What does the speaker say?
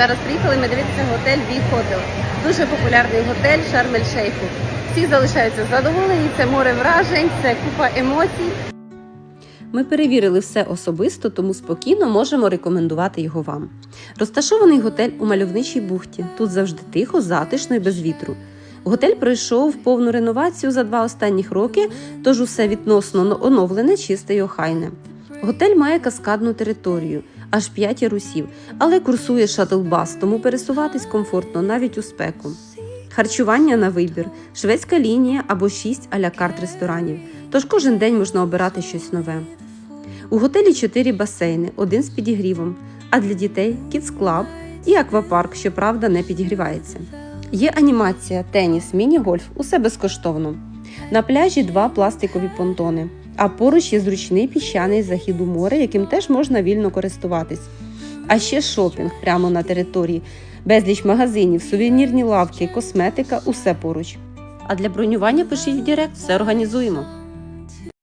Зараз приїхали ми дивитися готель Big Hotel. Дуже популярний готель Шармель Шейху. Всі залишаються задоволені, це море вражень, це купа емоцій. Ми перевірили все особисто, тому спокійно можемо рекомендувати його вам. Розташований готель у мальовничій бухті. Тут завжди тихо, затишно і без вітру. Готель пройшов повну реновацію за два останніх роки, тож усе відносно оновлене, чисте й охайне. Готель має каскадну територію, аж 5 ярусів, але курсує шатл-бас, тому пересуватись комфортно навіть у спеку. Харчування на вибір, шведська лінія або 6 а-ля карт ресторанів. Тож кожен день можна обирати щось нове. У готелі 4 басейни, один з підігрівом, а для дітей Club і аквапарк, щоправда, не підігрівається. Є анімація, теніс, міні-гольф, усе безкоштовно. На пляжі два пластикові понтони, а поруч є зручний піщаний захід у море, яким теж можна вільно користуватись. А ще шопінг прямо на території, безліч магазинів, сувенірні лавки, косметика, усе поруч. А для бронювання пишіть в Директ, все організуємо.